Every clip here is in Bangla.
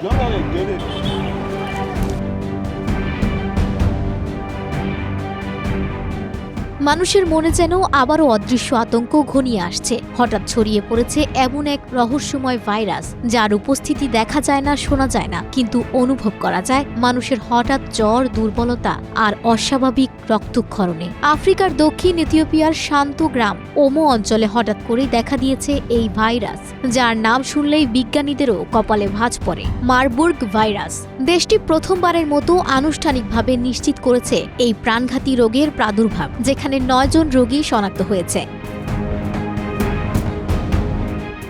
Go ahead and get it. মানুষের মনে যেন আবারও অদৃশ্য আতঙ্ক ঘনিয়ে আসছে। হঠাৎ ছড়িয়ে পড়েছে এমন এক রহস্যময় ভাইরাস, যার উপস্থিতি দেখা যায় না, শোনা যায় না। কিন্তু অনুভব করা যায়, মানুষের হঠাৎ জ্বর, দুর্বলতা আর অস্বাভাবিক রক্তক্ষরণে। আফ্রিকার দক্ষিণ ইথিওপিয়ার শান্ত গ্রাম, ওমো অঞ্চলে হঠাৎ করেই দেখা দিয়েছে এই ভাইরাস, যার নাম শুনলেই বিজ্ঞানীদেরও কপালে ভাঁজ পড়ে। মারবুর্গ ভাইরাস, দেশটি প্রথমবারের মতো আনুষ্ঠানিকভাবে নিশ্চিত করেছে এই প্রাণঘাতী রোগের প্রাদুর্ভাব, যেখানে নয়জন রোগী শনাক্ত হয়েছে।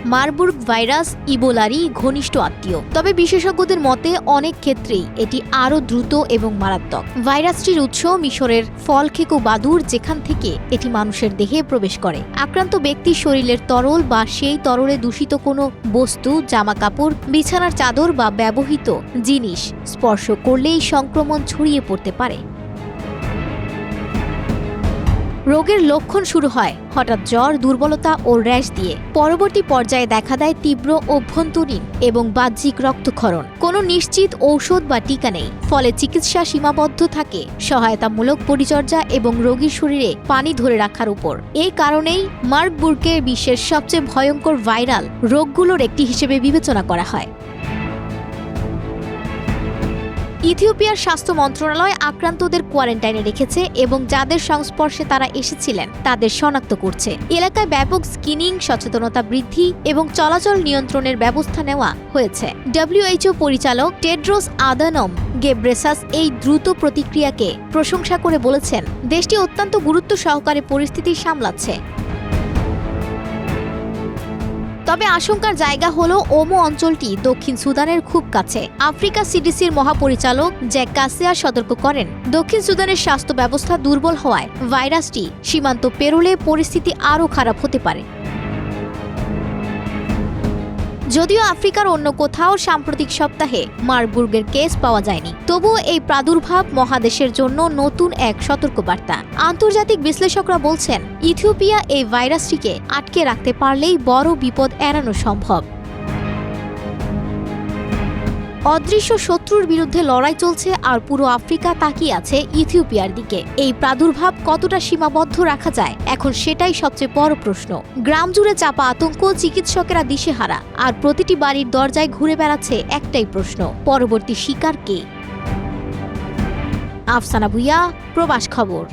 মারবুর্গ ভাইরাস, ইবোলারই ঘনিষ্ঠ আত্মীয়। তবে বিশেষজ্ঞদের মতে, অনেক ক্ষেত্রেই এটি আরও দ্রুত এবং মারাত্মক। ভাইরাসটির উৎস মিশরের ফলখেকো বাদুর, যেখান থেকে এটি মানুষের দেহে প্রবেশ করে। আক্রান্ত ব্যক্তির শরীরের তরল বা সেই তরলে দূষিত কোনো বস্তু জামা কাপড় বিছানার চাদর বা ব্যবহৃত জিনিস স্পর্শ করলেই সংক্রমণ ছড়িয়ে পড়তে পারে। রোগের লক্ষণ শুরু হয় হঠাৎ জ্বর, দুর্বলতা ও র্যাশ দিয়ে। পরবর্তী পর্যায়ে দেখা দেয় তীব্র অভ্যন্তরীণ এবং বাহ্যিক রক্তক্ষরণ। কোনো নিশ্চিত ঔষধ বা টিকা নেই, ফলে চিকিৎসা সীমাবদ্ধ থাকে। সহায়তামূলক পরিচর্যা এবং রোগীর শরীরে পানি ধরে রাখার উপর। এই কারণেই মার্কবুর্গকে বিশ্বের সবচেয়ে ভয়ঙ্কর ভাইরাল রোগগুলোর একটি হিসেবে বিবেচনা করা হয়। ইথিওপিয়ার স্বাস্থ্য মন্ত্রণালয় আক্রান্তদের কোয়ারেন্টাইনে রেখেছে এবং যাদের সংস্পর্শে তারা এসেছিলেন, তাদের শনাক্ত করছে। এলাকায় ব্যাপক স্ক্রিনিং, সচেতনতা বৃদ্ধি এবং চলাচল নিয়ন্ত্রণের ব্যবস্থা নেওয়া হয়েছে। ডব্লিউএইচও পরিচালক টেড্রোস আদানম গেব্রেসাস এই দ্রুত প্রতিক্রিয়াকে প্রশংসা করে বলেছেন, দেশটি অত্যন্ত গুরুত্ব সহকারে পরিস্থিতি সামলাচ্ছে। তবে আশঙ্কার জায়গা হলো ওমো অঞ্চলটি দক্ষিণ সুদানের খুব কাছে। আফ্রিকা সিডিসির মহাপরিচালক জ্যাক কাসিয়া সতর্ক করেন। দক্ষিণ সুদানের স্বাস্থ্য ব্যবস্থা দুর্বল হওয়ায় ভাইরাসটি সীমান্ত পেরোলে পরিস্থিতি আরও খারাপ হতে পারে। যদিও আফ্রিকার অন্য কোথাও সাম্প্রতিক সপ্তাহে মার্বুর্গের কেস পাওয়া যায়নি। তবুও এই প্রাদুর্ভাব মহাদেশের জন্য নতুন এক সতর্কবার্তা। আন্তর্জাতিক বিশ্লেষকরা বলছেন, ইথিওপিয়া এই ভাইরাসটিকে আটকে রাখতে পারলেই বড় বিপদ এড়ানো সম্ভব। অদৃশ্য শত্রুর বিরুদ্ধে লড়াই চলছে আর পুরো আফ্রিকা তাকিয়ে আছে ইথিওপিয়ার দিকে। এই প্রাদুর্ভাব কতটা সীমাবদ্ধ রাখা যায়? এখন সেটাই সবচেয়ে বড় প্রশ্ন। গ্রাম জুড়ে চাপা আতঙ্ক চিকিৎসকেরা দিশেহারা, আর প্রতিটি বাড়ির দরজায় ঘুরে বেড়াচ্ছে একটাই প্রশ্ন, পরবর্তী শিকার কে? আফসানা ভুইয়া, প্রবাস খবর।